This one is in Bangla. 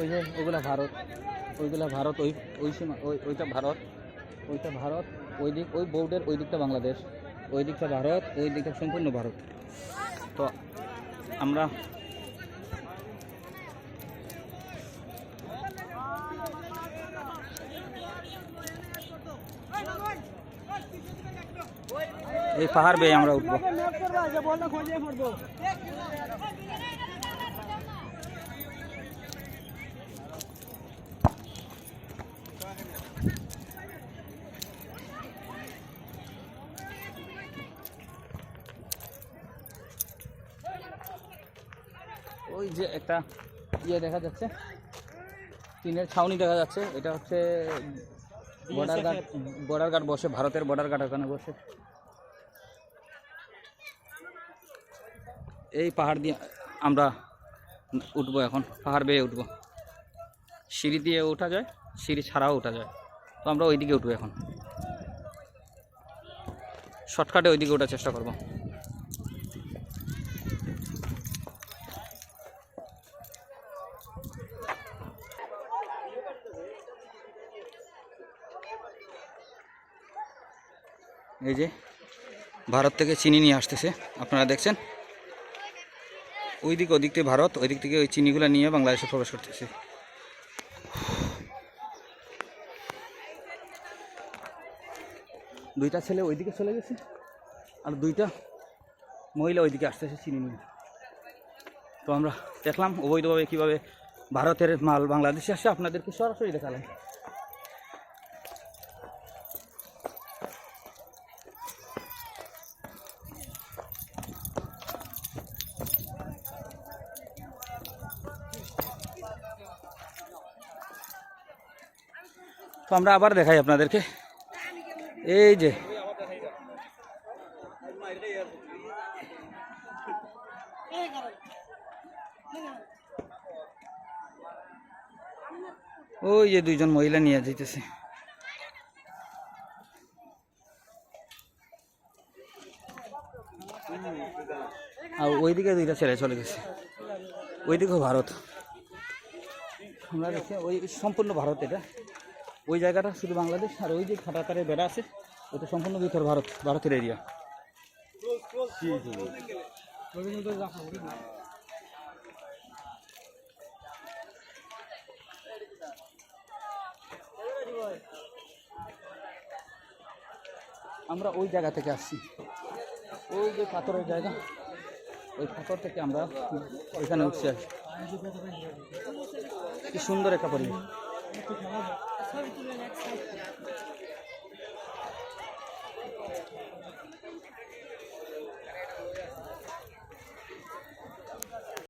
ওই যে ওগুলা ভারত, ওইগুলা ভারত, ওই ওই সীমা, ওই, ওইটা ভারত ওইটা ভারত, ওই দিক, ওই বোর্ডের ওই দিকটা বাংলাদেশ, ওই দিকটা ভারত, ওই দিকটা সম্পূর্ণ ভারত। তো আমরা এই পাহাড় বেয়ে আমরা উঠবো। ওই যে একটা ইয়ে দেখা যাচ্ছে টিনের ছাউনি দেখা যাচ্ছে এটা হচ্ছে বর্ডার গার্ড বর্ডার গার্ড বসে ভারতের বর্ডার গার্ড ওখানে বসে। এই পাহাড় দিয়ে আমরা উঠবো এখন, পাহাড় বেয়ে উঠবো। সিঁড়ি দিয়ে ওঠা যায়, সিঁড়ি ছাড়াও ওঠা যায়। তো আমরা ওইদিকে উঠবো এখন। শর্টকাটে ওইদিকে ওঠার চেষ্টা করব। এই যে, ভারত থেকে চিনি নিয়ে আসতেছে, আপনারা দেখছেন? ওই দিক ওদিক থেকে ভারত ওই দিক থেকে ওই চিনিগুলো নিয়ে বাংলাদেশে প্রবেশ করতেছে। দুইটা ছেলে ওইদিকে চলে গেছে, আর দুইটা মহিলা ওইদিকে আসতেছে চিনি নিয়ে। তো আমরা দেখলাম, অবৈধভাবে কীভাবে ভারতের মাল বাংলাদেশে আসে, আপনাদেরকে সরাসরি দেখালাম। তো আমরা আবার দেখাই আপনাদেরকে। এই যে। ওই যে দুইজন মহিলা নিয়ে যেতেছে ওইদিকে দুইটা ছেলে চলে গেছে। ওইদিকেও ভারত। আমরা দেখছি ওই সম্পূর্ণ ভারত এটা। ওই জায়গাটা শুধু বাংলাদেশ, আর ওই যে খাটাকারের বেড়া আছে, ওটা সম্পূর্ণ ভিতর ভারত, ভারতের এরিয়া আমরা ওই জায়গা থেকে আসছি। ওই যে পাথরের জায়গা, ওই পাথর থেকে আমরা ওইখানে উঠছি আর কি। সুন্দর একটা পরিবেশ। ছবি তুলে রাখছি